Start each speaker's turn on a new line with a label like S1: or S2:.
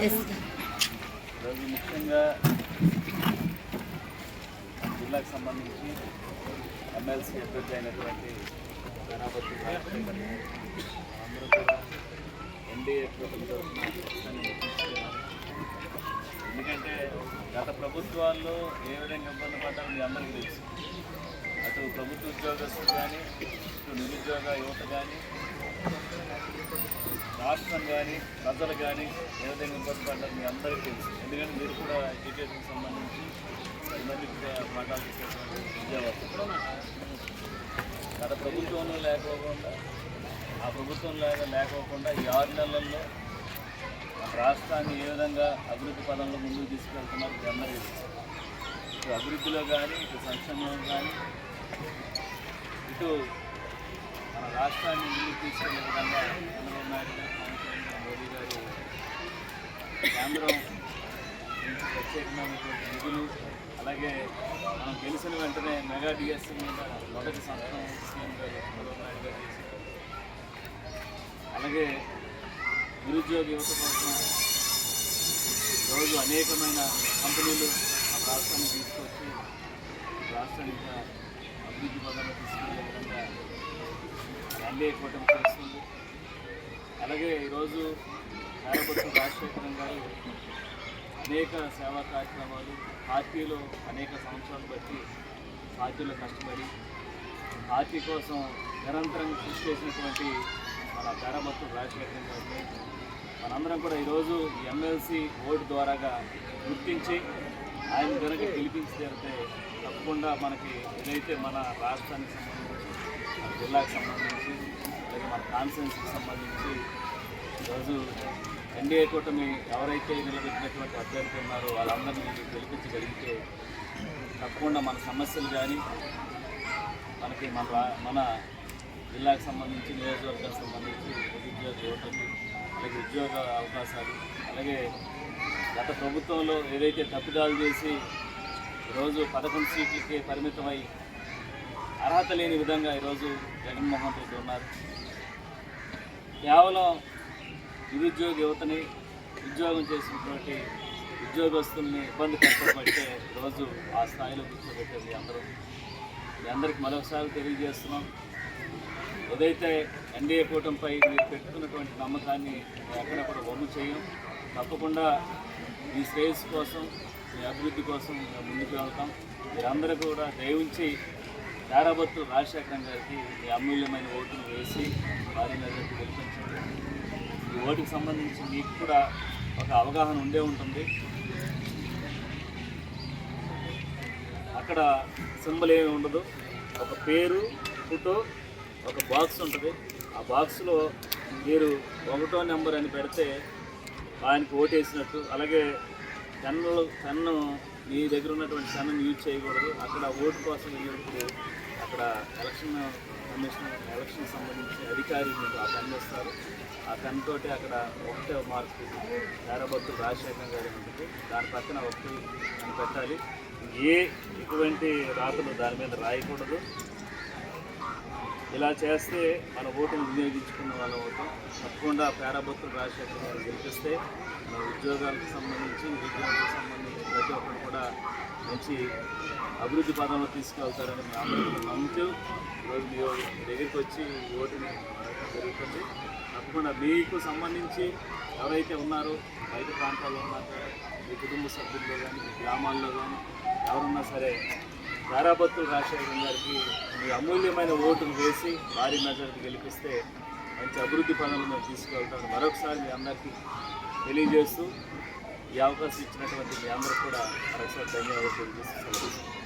S1: ఈరోజు ముఖ్యంగా జిల్లాకు సంబంధించి ఎమ్మెల్సీ అభ్యర్థి అయినటువంటి గణపతి అందరూ కూడా ఎన్డీఏ కూటమి ఎందుకంటే గత ప్రభుత్వాల్లో ఏ విధంగా ఇబ్బంది పడ్డారో మీ అందరికీ తెలుసు. అటు ప్రభుత్వ ఉద్యోగస్తులు కానీ ఇటు నిరుద్యోగ యువత కానీ రాష్ట్రం కానీ ప్రజలు కానీ ఏ విధంగా ఇబ్బంది మీ అందరికీ తెలుసు. ఎందుకంటే మీరు కూడా ఎడ్యుకేషన్ సంబంధించి ఇవన్నీ పాఠాలు చెప్పేటువంటి విద్యావంతులు గత ప్రభుత్వంలో లేకోకుండా ఆ ప్రభుత్వం లేక లేకోకుండా ఈ ఆరు నెలల్లో రాష్ట్రాన్ని ఏ విధంగా అభివృద్ధి పదంలో ముందుకు తీసుకెళ్తున్నారు మీ అందరికీ తెలుసు. ఇటు అభివృద్ధిలో కానీ ఇటు సంక్షేమంలో కానీ ఇటు మన రాష్ట్రాన్ని ముందుకు తీసుకెళ్ళే విధంగా చంద్రబాబు నాయుడు గారు పవన్ కళ్యాణ్ గారు, మోదీ గారు కేంద్రం నుంచి ప్రత్యేకమైనటువంటి నిధులు అలాగే మనం గెలిచిన వెంటనే మెగా డిఎస్సీ మీద మొదటి సంతకం సీఎం గారు చంద్రబాబు నాయుడు గారు చేశారు. అలాగే నిరుద్యోగ యువత కోసం రోజు అనేకమైన కంపెనీలు మన రాష్ట్రాన్ని తీసుకొచ్చి రాష్ట్రాన్ని ఇంకా అభివృద్ధి పదంలో తీసుకెళ్ళే విధంగా ఎన్డీఏ కూటమి చేస్తుంది. అలాగే ఈరోజు కార్యపక్ష రాజశేఖరం గారు అనేక సేవా కార్యక్రమాలు పార్టీలో అనేక సంవత్సరాలు బట్టి పార్టీలో కష్టపడి పార్టీ కోసం నిరంతరం కృషి చేసినటువంటి మన పేరభక్తులు రాజశేఖరం గారిని మనందరం కూడా ఈరోజు ఎమ్మెల్సీ ఓటు ద్వారాగా గుర్తించి ఆయన కనుక గెలిపించి తీరితే తప్పకుండా మనకి ఏదైతే మన రాష్ట్రానికి సంబంధించి మన జిల్లాకు సంబంధించి అలాగే మన కాన్స్టిట్యున్సీకి సంబంధించి ఈరోజు ఎన్డీఏ కూటమి ఎవరైతే నిలబెట్టినటువంటి అభ్యర్థి ఉన్నారో వాళ్ళందరినీ గెలిపించగలిగితే తప్పకుండా మన సమస్యలు కానీ మనకి మన మన జిల్లాకు సంబంధించి నియోజకవర్గానికి సంబంధించి నిరుద్యోగ యువతకి అలాగే ఉద్యోగ అవకాశాలు అలాగే గత ప్రభుత్వంలో ఏదైతే తప్పిదాలు చేసి ఈరోజు పదకొండు సీట్లకి పరిమితమై అర్హత లేని విధంగా ఈరోజు జగన్మోహన్ రెడ్డి ఉన్నారు. కేవలం నిరుద్యోగ యువతని ఉద్యోగం చేసినటువంటి ఉద్యోగస్తుల్ని ఇబ్బంది కష్టపడితే రోజు ఆ స్థాయిలో కూర్చోబెట్టేది అందరూ. మీ అందరికి మరొకసారి తెలియజేస్తున్నాం. ఏదైతే ఎన్డీఏ కూటమిపై మీరు పెట్టుకున్నటువంటి నమ్మకాన్ని ఎక్కడ కూడా వమ్ము చేయం తప్పకుండా మీ శ్రేయస్సు కోసం మీ అభివృద్ధి కోసం మేము ముందుకు వెళ్తాం. మీరందరూ కూడా దయవుంచి తారాబత్తు రాజశేఖరం గారికి ఈ అమూల్యమైన ఓటును వేసి వారి మెజార్టీ గెలిపించండి ఈ ఓటుకు సంబంధించి మీకు కూడా ఒక అవగాహన ఉండే ఉంటుంది. అక్కడ సింబల్ ఏమి ఉండదు. ఒక పేరు ఫోటో ఒక బాక్స్ ఉంటుంది. ఆ బాక్స్లో మీరు ఒకటో నెంబర్ అని పెడితే ఆయనకి ఓటేసినట్టు అలాగే పెన్ను పెన్ను మీ దగ్గర ఉన్నటువంటి పెన్నుని యూజ్ చేయకూడదు. అక్కడ ఓటు కోసం వెళ్ళినప్పుడు అక్కడ ఎలక్షన్ కమిషన్ ఎలక్షన్ సంబంధించిన అధికారి మీకు ఆ పెన్ ఇస్తారు ఆ పెన్ తోటి అక్కడ ఒకటే మార్కు పేరబద్దు రాజశేఖర్ గారి ఉంటుంది దాని పక్కన ఒకటి అని పెట్టాలి ఏ ఎటువంటి రాతలు దాని మీద రాయకూడదు. ఇలా చేస్తే మన ఓటును వినియోగించుకున్న వాళ్ళం అవుతాం. తప్పకుండా పేరాబొత్తులు రాజశేఖర్ గారు గెలిపిస్తే మన ఉద్యోగాలకు సంబంధించి విద్యార్థులకు సంబంధించి ప్రతి ఒక్కరు కూడా మంచి అభివృద్ధి పదంలో తీసుకెళ్తారని మేము నమ్ముతూ ఈరోజు మీ దగ్గరికి వచ్చి ఓటుని జరుగుతుంది. తప్పకుండా మీకు సంబంధించి ఎవరైతే ఉన్నారో బయట ప్రాంతాల్లో ఉన్నారో మీ కుటుంబ సభ్యుల్లో కానీ మీ గ్రామాల్లో కానీ ఎవరున్నా సరే ధారాపత్రులు రాజశేఖరం గారికి మీ అమూల్యమైన ఓటును వేసి భారీ మెజారిటీ గెలిపిస్తే మంచి అభివృద్ధి పనులు మేము తీసుకెళ్తాం మరొకసారి మీ అందరికీ తెలియజేస్తూ ఈ అవకాశం ఇచ్చినటువంటి మీ అందరికీ కూడా మరొకసారి ధన్యవాదాలు తెలియజేస్తూ సెలవు